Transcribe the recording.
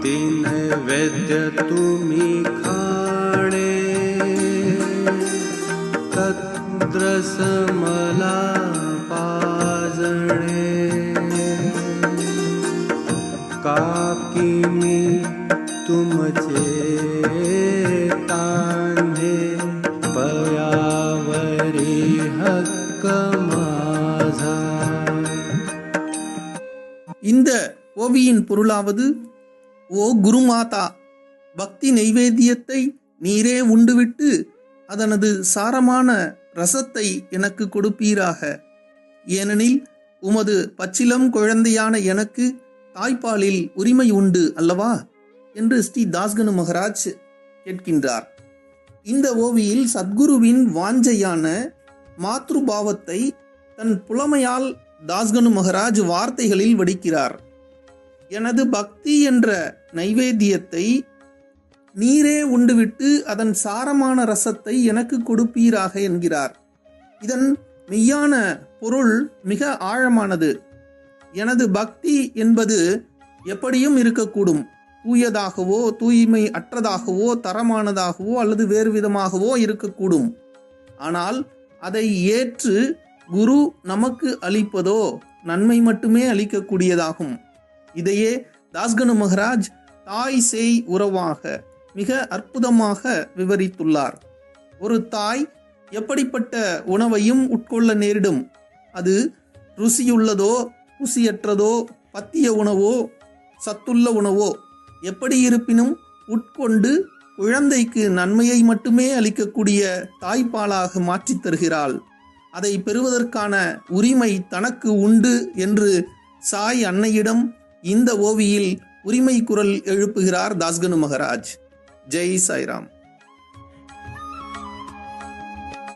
तीन वैद्य तुम्ही खाणे तद्रस मला पाजणे काकी मी तुमचे तांधे पयावरी हक्क माझा இந்த ஓவியின் பொருளாவது ஓ குருமாதா பக்தி நெய்வேத்தியத்தை நீரே உண்டுவிட்டு அதனது சாரமான ரசத்தை எனக்கு கொடுப்பீராக. ஏனெனில் உமது பச்சிலம் குழந்தையான எனக்கு தாய்ப்பாலில் உரிமை உண்டு அல்லவா? என்று ஸ்ரீ தாஸ்கனு மகராஜ் கேட்கின்றார். இந்த ஓவியில் சத்குருவின் வாஞ்சையான மாத்ருபாவத்தை தன் புலமையால் தாஸ்கனு மகராஜ் வார்த்தைகளில் வடிக்கிறார். எனது பக்தி என்ற நைவேத்தியத்தை நீரே உண்டுவிட்டு அதன் சாரமான ரசத்தை எனக்கு கொடுப்பீராக என்கிறார். இதன் மெய்யான பொருள் மிக ஆழமானது. எனது பக்தி என்பது எப்படியும் இருக்கக்கூடும். தூயதாகவோ தூய்மை அற்றதாகவோ தரமானதாகவோ அல்லது வேறு விதமாகவோ இருக்கக்கூடும். ஆனால் அதை ஏற்று குரு நமக்கு அளிப்பதோ நன்மை மட்டுமே அளிக்கக்கூடியதாகும். இதையே தாஸ்கனு மகராஜ் தாய் சேய் உறவாக மிக அற்புதமாக விவரித்துள்ளார். ஒரு தாய் எப்படிப்பட்ட உணவையும் உட்கொள்ள நேரிடும்? அது ருசியுள்ளதோ ருசியற்றதோ பத்திய உணவோ சத்துள்ள உணவோ எப்படி இருப்பினும் உட்கொண்டு குழந்தைக்கு நன்மையை மட்டுமே அளிக்கக்கூடிய தாய்ப்பாலாக மாற்றித் தருகிறாள். அதை பெறுவதற்கான உரிமை தனக்கு உண்டு என்று சாய் அன்னையிடம் இந்த ஓவியில் உரிமை குரல் எழுப்புகிறார் தாஸ்கனு மகராஜ். ஜெய் சாய்ராம்.